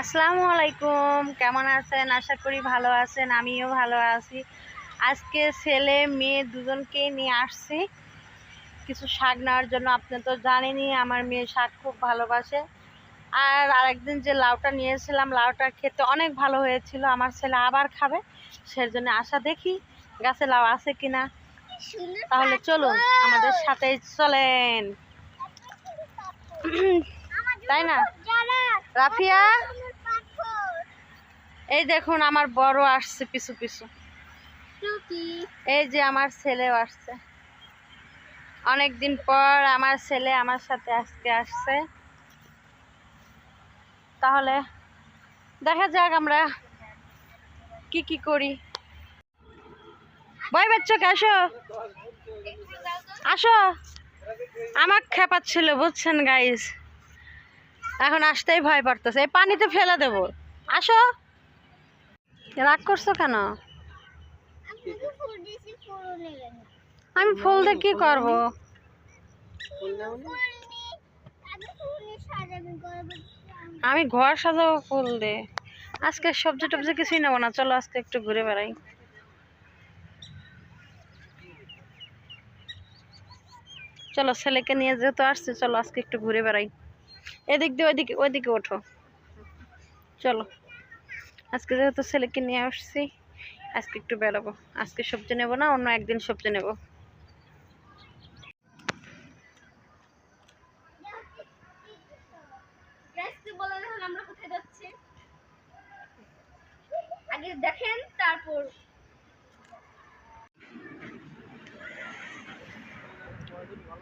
আসসালামু আলাইকুম কেমন আছেন? আশা করি ভালো আছেন আমিও ভালো আছি। আজকে ছেলে মেয়ে দুজনকেই নিয়ে আসছি। কিছু শাক নেওয়ার জন্য আপনি তো জানেনই আমার মেয়ে শাক খুব ভালোবাসে। আর আরেকদিন যে লাউটা নিয়েছিলাম লাউটা খেতে অনেক ভালো হয়েছিল আমার ছেলে আবার খাবে সেজন্য আশা দেখি গাছে লাউ আছে কিনা। তাহলে চলুন আমাদের সাথে চলেন। তাই না? রাফিয়া? এই দেখুন আমার বড় আসছে পিছু পিছু। এই যে আমার ছেলেও আসছে। অনেক দিন পর আমার ছেলে আমার সাথে আজকে আসছে। তাহলে দেখা যাক আমরা কি কি করি। বই বাচ্চাকে আসো। আসো। আমার খেপাচ্ছিল বুঝছেন গাইজ এখন আসতেই ভয় পড়তেছে এই পানিতে ফেলে দেব। আসো। রাগ করছ কেন? আমি ফুল দিয়ে কি করব? আমি ঘর সাজাবো ফুল দিয়ে। আজকে সবজি টবজি কিছুই নেব না, চলো আজকে একটু ঘুরে বেড়াই। চলো ছেলেকে নিয়ে যেহেতু আসছে, চলো আজকে একটু ঘুরে বেড়াই। এদিক দিয়ে ওইদিকে ওইদিকে ওঠো। চলো। আজকে যেহেতু ছেলেকে নিয়ে আসছি আজকে একটু বেরোবো। আজকে সবজি নেব না অন্য একদিন সবজি নেব। আগে দেখেন তারপর।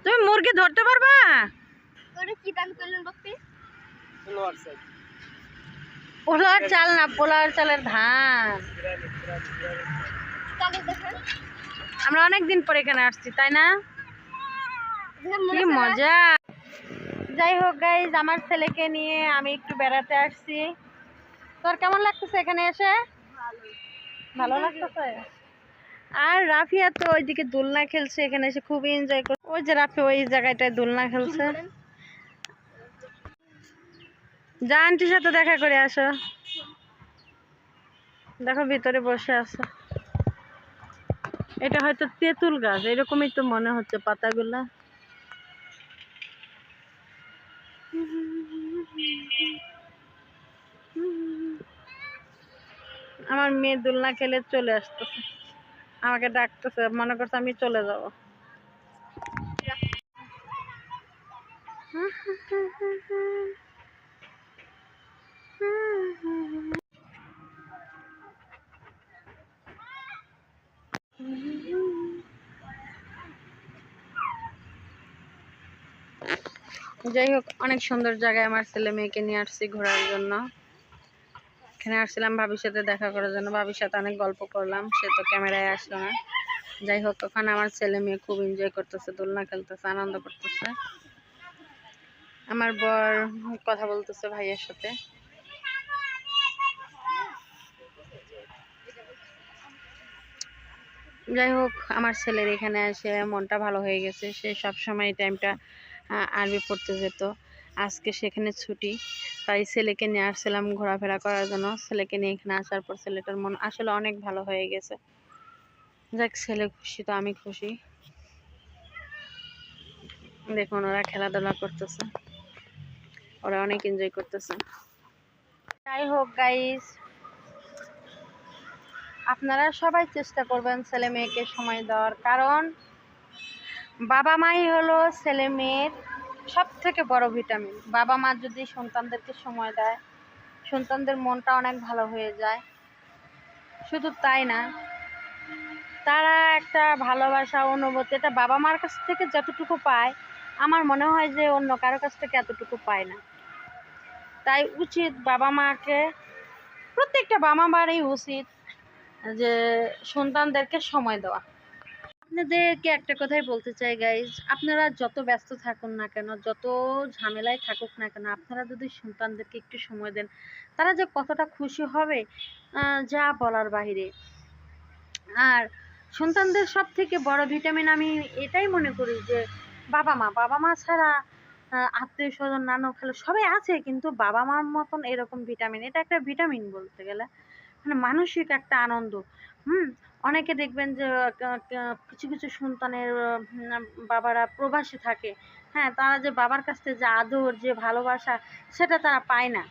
তুমি মুরগি ধরতে পারবা? কি দাম করলেন বাপ্পি পোলার চাল না পোলার চালের ধান। আমরা অনেক দিন পরে এখানে আসছি, তাই না? কি মজা। যাই হোক গাইজ আমার ছেলেকে নিয়ে আমি একটু বেড়াতে আসছি। তোর কেমন লাগতেছে এখানে এসে? ভালো লাগতেছে? আর রাফিয়া তো ওইদিকে দোলনা খেলছে, এখানে এসে খুবই এনজয় করছে ওই যে রাফি ওই জায়গাটায় দোলনা খেলছে। যা আন্টির সাথে দেখা করে আসো। দেখো ভিতরে বসে আছে। এটা হয়তো তেঁতুল গাছ, এরকমই তো মনে হচ্ছে পাতাগুলা। আমার মেয়ে দুলনা খেলে চলে আসতেছে। আমাকে ডাকতেছে, মনে করছে আমি চলে যাব। যাই হোক, অনেক সুন্দর জায়গায় আমার ছেলে মেয়েকে নিয়ে আসছি ঘোরার জন্য। এখানে আসছিলাম ভাবির সাথে দেখা করার জন্য। ভাবির সাথে অনেক গল্প করলাম, সে তো ক্যামেরায় আসলো না। যাই হোক, ওখানে আমার ছেলে মেয়ে খুব এনজয় করতেছে, দোলনা খেলতেছে, আনন্দ করতেছে। আমার বর কথা বলতেছে ভাইয়ের সাথে। যাই হোক, আমার ছেলের এখানে এসে মনটা ভালো হয়ে গেছে। সে সব সময় টাইমটা আরবি পড়তে যেত। আজকে সেখানে ছুটি, তাই ছেলেকে নিয়ে আসছিলাম ঘোরাফেরা করার জন্য। ছেলেকে নিয়ে এখানে আসার পর ছেলেটার মন আসলে অনেক ভালো হয়ে গেছে। যাক, ছেলে খুশি তো, আমি খুশি। দেখুন, ওরা খেলাধুলা করতেছে। ওরা অনেক এনজয় করতেছে। যাই হোক গাইস আপনারা সবাই চেষ্টা করবেন ছেলে মেয়েকে সময় দেওয়ার, কারণ বাবা মাই হলো ছেলে মেয়ের সব থেকে বড় ভিটামিন। বাবা মা যদি সন্তানদেরকে সময় দেয়, সন্তানদের মনটা অনেক ভালো হয়ে যায়। শুধু তাই না, তারা একটা ভালোবাসা, অনুভূতি, এটা বাবা মার কাছ থেকে যতটুকু পায়, আমার মনে হয় যে অন্য কারও কাছ থেকে এতটুকু পায় না। তাই উচিত বাবা মাকে, প্রত্যেকটা বাবা মারই উচিত যে সন্তানদেরকে সময় দেওয়া। আপনাদেরকে একটা কথাই বলতে চাই গাইজ আপনারা যত ব্যস্ত থাকুন না কেন, যত ঝামেলায় থাকুক না কেন, আপনারা যদি সন্তানদেরকে একটু সময় দেন, তারা যে কতটা খুশি হবে যা বলার বাহিরে। আর সন্তানদের সব থেকে বড় ভিটামিন আমি এটাই মনে করি যে, বাবা মা বাবা মা ছাড়া আত্মীয় স্বজন নানু খেলো সবাই আছে, কিন্তু বাবা মার মতন এরকম ভিটামিন এটা একটা ভিটামিন বলতে গেলে। মানে মানসিক একটা আনন্দ। হুম? অনেকে দেখবেন যে কিছু কিছু সন্তানের বাবারা প্রবাসী থাকে। হ্যাঁ তারা যে বাবার কাছ থেকে যে আদর, যে ভালোবাসা, সেটা তারা পায় না।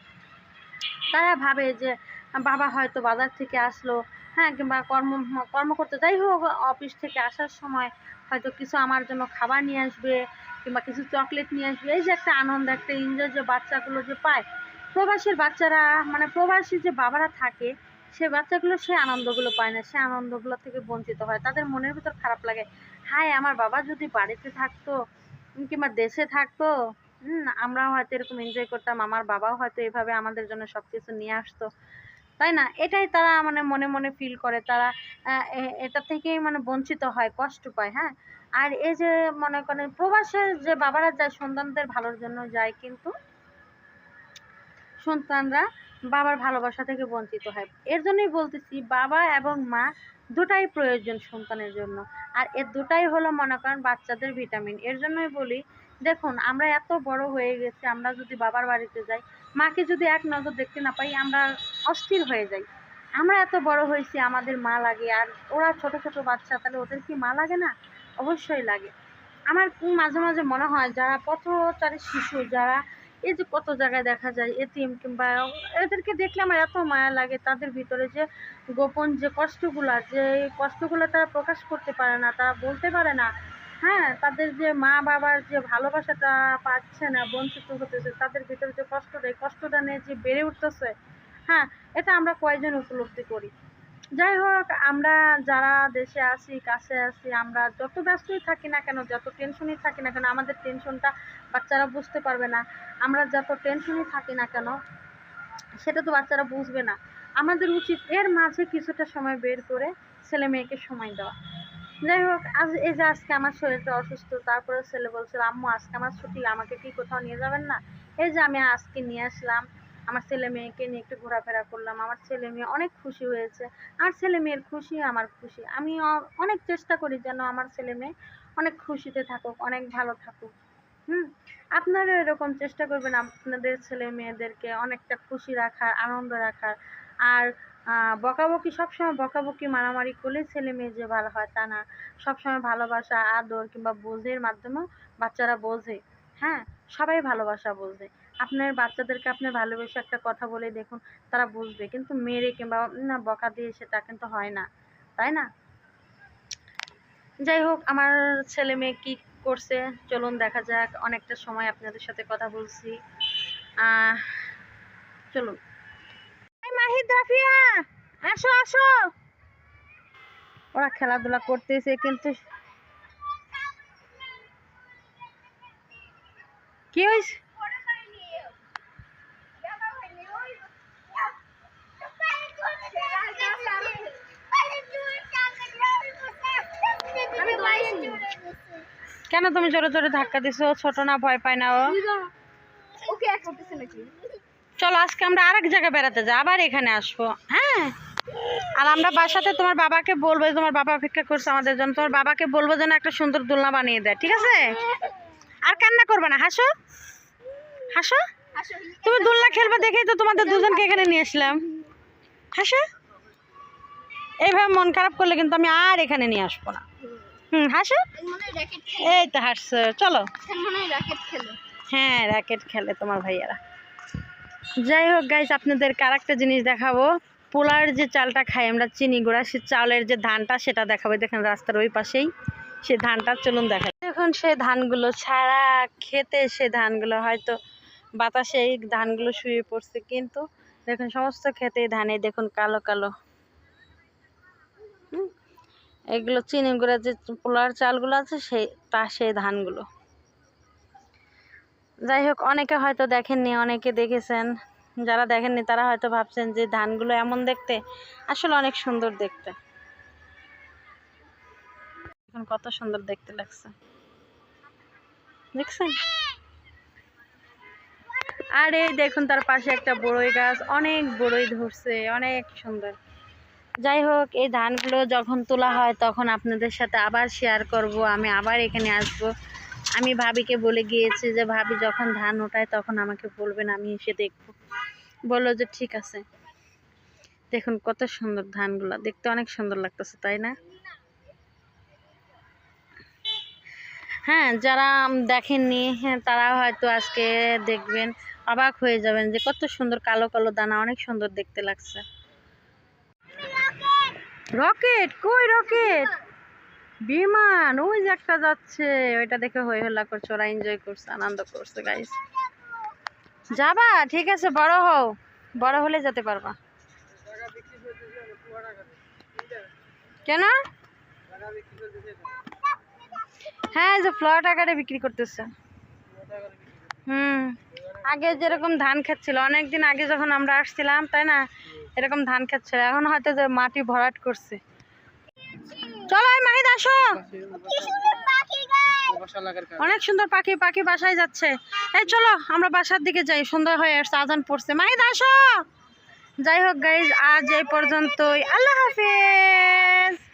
তারা ভাবে যে, বাবা হয়তো বাজার থেকে আসলো হ্যাঁ কিংবা কর্ম কর্ম করতে যাই হোক, অফিস থেকে আসার সময় হয়তো কিছু আমার জন্য খাবার নিয়ে আসবে, কিংবা কিছু চকলেট নিয়ে আসবে। এই যে একটা আনন্দ, একটা এনজয় যে বাচ্চাগুলো যে পায়। প্রবাসীর বাচ্চারা মানে প্রবাসী যে বাবারা থাকে সে বাচ্চাগুলো সে আনন্দগুলো পায় না, সে আনন্দগুলো থেকে বঞ্চিত হয়। তাদের মনের ভিতর খারাপ লাগে। হায়, আমার বাবা যদি বাড়িতে থাকতো, কিংবা দেশে থাকতো আমরাও হয়তো এরকম এনজয় করতাম, আমার বাবাও হয়তো এভাবে আমাদের জন্য সব কিছু নিয়ে আসতো। তাই না? এটাই তারা মানে মনে মনে ফিল করে। তারা এটা থেকেই মানে বঞ্চিত হয়, কষ্ট পায় হ্যাঁ? আর এই যে মনে করেন, প্রবাসে যে বাবারা যায়, সন্তানদের ভালোর জন্য যায় কিন্তু সন্তানরা বাবার ভালোবাসা থেকে বঞ্চিত হয়। এর জন্যই বলতেছি, বাবা এবং মা দুটাই প্রয়োজন সন্তানের জন্য। আর এর দুটাই হলো মনে করেন বাচ্চাদের ভিটামিন। এর জন্যই বলি, দেখুন, আমরা এত বড় হয়ে গেছি, আমরা যদি বাবার বাড়িতে যাই, মাকে যদি এক নজর দেখতে না পাই, আমরা অস্থির হয়ে যাই। আমরা এত বড় হয়েছি, আমাদের মা লাগে। আর ওরা ছোট ছোট বাচ্চা, তাহলে ওদের কি মা লাগে না? অবশ্যই লাগে। আমার মাঝে মাঝে মনে হয়, যারা পথচারী শিশু, যারা এই যে কত জায়গায় দেখা যায় এতিম কিংবা এদেরকে দেখলে আমার এত মায়া লাগে তাদের ভিতরে যে গোপন যে কষ্টগুলা, যে কষ্টগুলো তারা প্রকাশ করতে পারে না, তারা বলতে পারে না। হ্যাঁ তাদের যে মা বাবার যে ভালোবাসাটা পাচ্ছে না, বঞ্চিত হতেছে, তাদের ভিতরে যে কষ্টটা, এই কষ্টটা নিয়ে যে বেড়ে উঠতেছে হ্যাঁ এটা আমরা কয়জন উপলব্ধি করি? যাই হোক আমরা যারা দেশে আছি, কাছে আছি, আমরা যত ব্যস্তই থাকি না কেন, যত টেনশনই থাকি না কেন, আমাদের টেনশনটা বাচ্চারা বুঝতে পারবে না। আমরা যত টেনশনই থাকি না কেন, সেটা তো বাচ্চারা বুঝবে না। আমাদের উচিত এর মাঝে কিছুটা সময় বের করে ছেলে মেয়েকে সময় দেওয়া। যাই হোক আজ এই যে আজকে আমার শরীরটা অসুস্থ তারপরে ছেলে বলছিল, আম্মু, আজকে আমার ছুটি, আমাকে কি কোথাও নিয়ে যাবেন না? এই যে আমি আজকে নিয়ে আসলাম। আমার ছেলে মেয়েকে নিয়ে একটু ঘোরাফেরা করলাম, আমার ছেলে মেয়ে অনেক খুশি হয়েছে। আমার ছেলে মেয়ের খুশি, আমার খুশি। আমি অনেক চেষ্টা করি যেন আমার ছেলে মেয়ে অনেক খুশিতে থাকুক, অনেক ভালো থাকুক। হুম? আপনারা এরকম চেষ্টা করবেন আপনাদের ছেলে মেয়েদেরকে অনেকটা খুশি রাখার, আনন্দ রাখার। আর বকাবকি, সবসময় বকাবকি, মারামারি করলে ছেলে মেয়ে যে ভালো হয় তা না। সবসময় ভালোবাসা, আদর কিংবা বোঝের মাধ্যমেও বাচ্চারা বোঝে। হ্যাঁ? সবাই ভালোবাসা বোঝে। আপনার বাচ্চাদেরকে আপনি ভালোবেসে একটা কথা বলে দেখুন, তারা বুঝবে। কিন্তু মেরে কিংবা না, বকা দিয়ে সেটা কিন্তু হয় না, তাই না? যাই হোক, আমার ছেলে মেয়ে কি করছে, চলুন দেখা যাক, অনেকটা সময় আপনাদের সাথে কথা বলছি। চলুন। মাহিদ রাফিয়া, আসো আসো। ওরা খেলাধুলা করতেছে, কিন্তু কি হয়েছে কেন তুমি জোরে জোরে ধাক্কা দিছো? ছোট না ভয় পায় না ও। ওকে এক করতেছে নাকি? চলো আজকে আমরা আরেক জায়গায় বেড়াতে যাই আবার এখানে আসব হ্যাঁ? আর আমরা বাসাতে তোমার বাবাকে বলব যে তোমার বাবা অপেক্ষা করছে আমাদের জন্য তোমার বাবাকে বলব যেন একটা সুন্দর দোলনা বানিয়ে দেয় ঠিক আছে? আর কান্না করবে না হাসো? হাসো? তুমি দোলনা খেলবে দেখেই তো তোমাদের দুজনকে এখানে নিয়ে আসলাম। হাসো? এইভাবে মন খারাপ করলে কিন্তু আমি আর এখানে নিয়ে আসব না। হুম হাসো। এই তো হাসছো চলো। হয় র্যাকেট খেলে। হ্যাঁ র্যাকেট খেলে তোমার ভাইয়ারা। যাই হোক গাইজ আপনাদেরকে আরেকটা জিনিস দেখাবো। পোলার যে চালটা খাই আমরা চিনি গুঁড়া সে চালের যে ধানটা সেটা দেখাবো। দেখেন রাস্তার ওই পাশেই সে ধানটা চলুন দেখা এখন সে ধানগুলো ছাড়া খেতে সে ধানগুলো হয়তো বাতাসে এই ধানগুলো শুয়ে পড়ছে কিন্তু দেখুন সমস্ত খেতে ধানে দেখুন কালো কালো। এগুলো চিনি গুঁড়া যে পোলার চালগুলো আছে সেই তা সেই ধানগুলো। যাই হোক, অনেকে হয়তো দেখেননি, অনেকে দেখেছেন। যারা দেখেননি, তারা হয়তো ভাবছেন যে ধানগুলো এমন দেখতে, আসলে অনেক সুন্দর দেখতে। এখন কত সুন্দর দেখতে লাগছে। দেখছেন? আর এই দেখুন, তার পাশে একটা বড়ই গাছ, অনেক বড়ই ধরছে, অনেক সুন্দর। যাই হোক, এই ধানগুলো যখন তোলা হয় তখন আপনাদের সাথে আবার শেয়ার করব। আমি আবার এখানে আসব। আমি ভাবিকে বলে গিয়েছি যে, ভাবি যখন ধান ওঠায় তখন আমাকে বলবেন আমি এসে দেখব। বলল যে, ঠিক আছে। দেখুন কত সুন্দর ধানগুলা। দেখতে অনেক সুন্দর লাগতেছে, তাই না? হ্যাঁ যারা দেখেননি হ্যাঁ তারা হয়তো আজকে দেখবেন, অবাক হয়ে যাবেন যে, কত সুন্দর কালো কালো দানা, অনেক সুন্দর দেখতে লাগছে। রকেট? কই রকেট? বিমান, ওই যে একটা যাচ্ছে। ওইটা দেখে হই হল্লা করছে, ওরা এনজয় করছে, আনন্দ করছে গাইস যাবা, ঠিক আছে, বড় হও। বড় হলে যেতে পারবা। কেন? হ্যাঁ যে ফ্লাওয়ার টাকাটা বিক্রি করতেছে। হুম। আগে যেরকম ধান ক্ষেত ছিল, অনেকদিন আগে যখন আমরা আসছিলাম, তাই না? এরকম ধান ক্ষেত ছিল, এখন হয়তো যে মাটি ভরাট করছে। চলো মাহিদ আসো। অনেক সুন্দর পাখি পাখি বাসায় যাচ্ছে। এই চলো, আমরা বাসার দিকে যাই, সুন্দর হয়ে আসছে, আজান পড়ছে। মাহিদ আসো। যাই হোক গাইজ আজ এই পর্যন্তই। আল্লাহ হাফেজ।